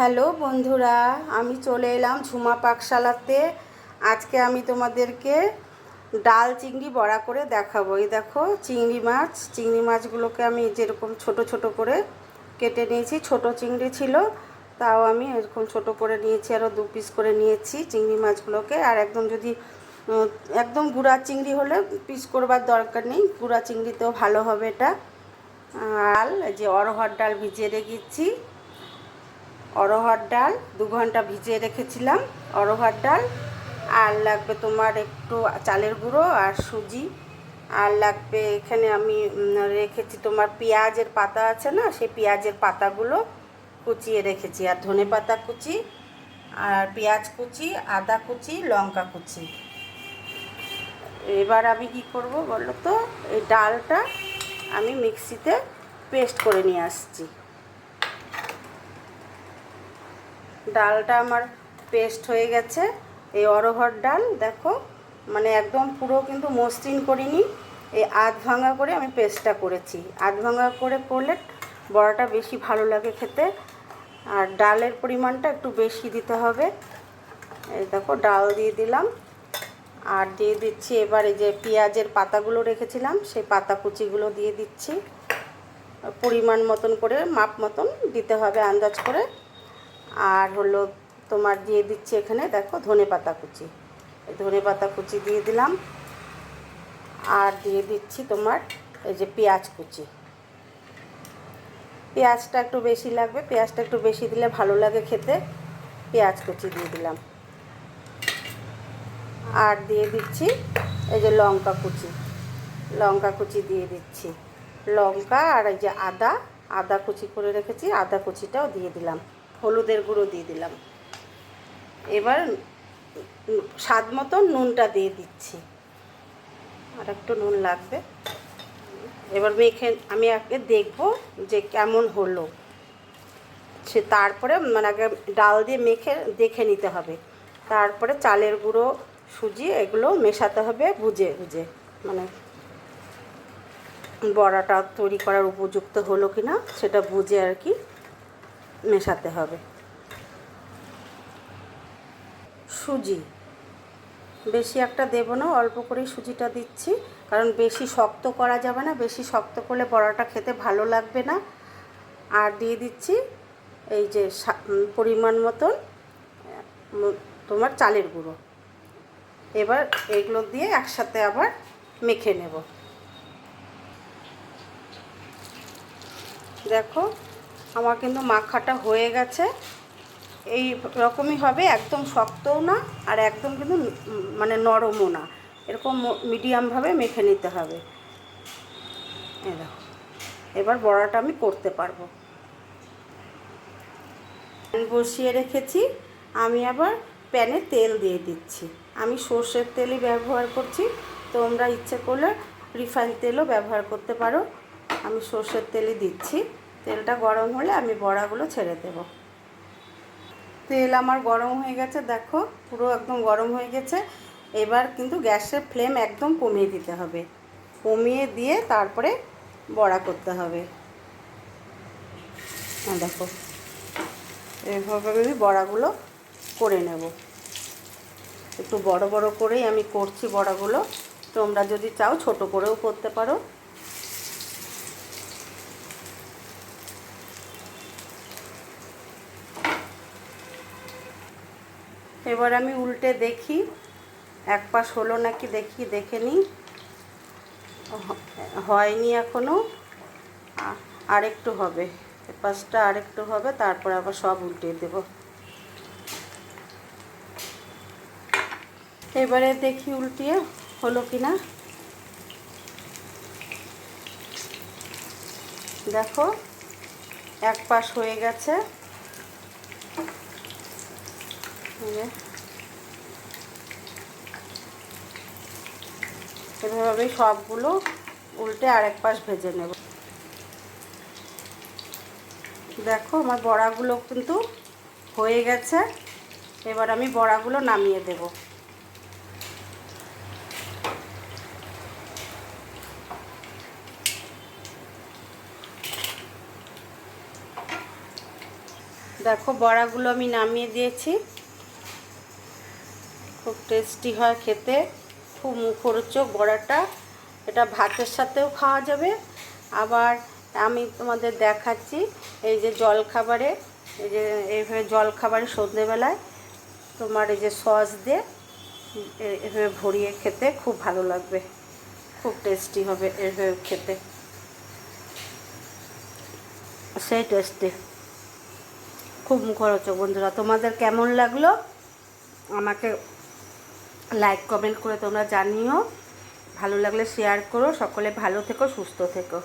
Hello বন্ধুরা, আমি চলে এলাম ঝুমা পাকশালাতে। আজকে আমি তোমাদেরকে ডাল চিংড়ি বড়া করে দেখাবো। এই দেখো, চিংড়ি মাছ, চিংড়ি মাছগুলোকে আমি যেরকম ছোট ছোট করে কেটে নিয়েছি, ছোট চিংড়ি ছিল, তাও আমি এরকম ছোট করে নিয়েছি আরও দু পিস করে নিয়েছি চিংড়ি মাছগুলোকে। আর একদম যদি একদম গুঁড়া চিংড়ি হলে পিস করবার দরকার নেই, গুঁড়া চিংড়িতেও ভালো হবে এটা। এই যে অরহর ডাল ভিজিয়ে রেখেছি। অরহর ডাল দু ঘণ্টা ভিজিয়ে রেখেছিলাম। অরহর ডাল, আর লাগবে তোমার একটু চালের গুঁড়ো আর সুজি। আর লাগবে এখানে আমি রেখেছি তোমার পেঁয়াজের পাতা আছে না, সেই পেঁয়াজের পাতাগুলো কুচিয়ে রেখেছি। আর ধনে পাতা কুচি, আর পেঁয়াজ কুচি, আদা কুচি, লঙ্কা কুচি। এবার আমি কি করব বলো তো? এই ডালটা আমি মিক্সিতে পেস্ট করে নিয়ে আসছি। ডালটা আমার পেস্ট হয়ে গেছে। এই অরহর ডাল, দেখো মানে একদম পুরো কিন্তু মসৃণ করিনি। এই আধ ভাঙা করে আমি পেস্টটা করেছি। আধ ভাঙা করে করলে বড়াটা বেশি ভালো লাগে খেতে। আর ডালের পরিমাণটা একটু বেশি দিতে হবে। এই দেখো, ডাল দিয়ে দিলাম। আর দিয়ে দিচ্ছি এবার যে পেঁয়াজের পাতাগুলো রেখেছিলাম, সেই পাতা কুচিগুলো দিয়ে দিচ্ছি। পরিমাণ মতন করে, মাপ মতন দিতে হবে আন্দাজ করে। আর হলো তোমার দিয়ে দিচ্ছি এখানে, দেখো, ধনে পাতা কুচি। ধনে পাতা কুচি দিয়ে দিলাম। আর দিয়ে দিচ্ছি তোমার এই যে পেঁয়াজ কুচি। পেঁয়াজটা একটু বেশি লাগবে, পেঁয়াজটা একটু বেশি দিলে ভালো লাগে খেতে। পেঁয়াজ কুচি দিয়ে দিলাম। আর দিয়ে দিচ্ছি এই যে লঙ্কা কুচি। লঙ্কা কুচি দিয়ে দিচ্ছি। লঙ্কা আর এই যে আদা আদা কুচি করে রেখেছি, আদা কুচিটাও দিয়ে দিলাম। হলুদের গুঁড়ো দিয়ে দিলাম। এবার স্বাদ মতো নুনটা দিয়ে দিচ্ছি। আর একটু নুন লাগবে। এবার মেখে আমি আগে দেখব যে কেমন হলো। সে তারপরে মানে আগে ডাল দিয়ে মেখে দেখে নিতে হবে। তারপরে চালের গুঁড়ো সুজি এগুলো মেশাতে হবে বুঝে বুঝে মানে বড়াটা তৈরি করার উপযুক্ত হলো কি না সেটা বুঝে আর কি। মেশাতে হবে। সুজি। বেশি একটা দেবো না, অল্প করেই সুজিটা দিচ্ছি। কারণ বেশি শক্ত করা যাবে না, বেশি শক্ত করলে বড়াটা খেতে ভালো লাগবে না। আর দিয়ে দিচ্ছি এই যে পরিমাণ মতন তোমার চালের গুঁড়ো। এবার এগুলো দিয়ে একসাথে আবার মেখে নেব। দেখো আমার কিন্তু মাখাটা হয়ে গেছে। এই রকমই হবে, একদম শক্তও না আর একদম কিন্তু মানে নরমও না। এরকম মিডিয়ামভাবে মেখে নিতে হবে। এবার বড়াটা আমি করতে পারব। বসিয়ে রেখেছি, আমি আবার প্যানে তেল দিয়ে দিচ্ছি। আমি সর্ষের তেলই ব্যবহার করছি, তোমরা ইচ্ছে করলে রিফাইন তেলও ব্যবহার করতে পারো। আমি সর্ষের তেলই দিচ্ছি। তেলটা গরম হলে আমি বড়াগুলো ছেড়ে দেবো। তেল আমার গরম হয়ে গেছে, দেখো, পুরো একদম গরম হয়ে গেছে। এবার কিন্তু গ্যাসের ফ্লেম একদম কমিয়ে দিতে হবে। কমিয়ে দিয়ে তারপরে বড়া করতে হবে। হ্যাঁ দেখো, এভাবে আমি বড়াগুলো করে নেব। একটু বড় বড় করেই আমি করছি বড়াগুলো। তোমরা যদি চাও ছোট করেও করতে পারো। এবার আমি উল্টে দেখি। এক পাশ হলো নাকি দেখি, দেখে নিই হয়নি এখনও আরেকটু হবে। পাশটা আরেকটু হবে, তারপর আবার সব উল্টে দেব। এবারে দেখি উল্টিয়ে হলো কি না। দেখো, এক পাশ হয়ে গেছে এই যে। এভাবে সবগুলো উল্টে আরেক পাশ ভেজে নেব। দেখো, আমার বড়াগুলো কিন্তু হয়ে গেছে। এবার আমি বড়াগুলো নামিয়ে দেব। দেখো, বড়াগুলো আমি নামিয়ে দিয়েছি। খুব টেস্টি হয় খেতে। খুব মুখরোচক বড়াটা। এটা ভাতের সাথেও খাওয়া যাবে। আবার আমি তোমাদের দেখাচ্ছি এই যে জল খাবারে এই যে এইভাবে জল খাবারে সন্ধেবেলায় তোমার এই যে সস দিয়ে এভাবে ভরিয়ে খেতে খুব ভালো লাগবে। খুব টেস্টি হবে এভাবে খেতে। সেই টেস্টি খুব মুখরোচক বন্ধুরা, তোমাদের কেমন লাগল? আমাকে লাইক কমেন্ট করে তোমরা জানিও। ভালো লাগলে শেয়ার করো। সকলে ভালো থেকো সুস্থ থেকো।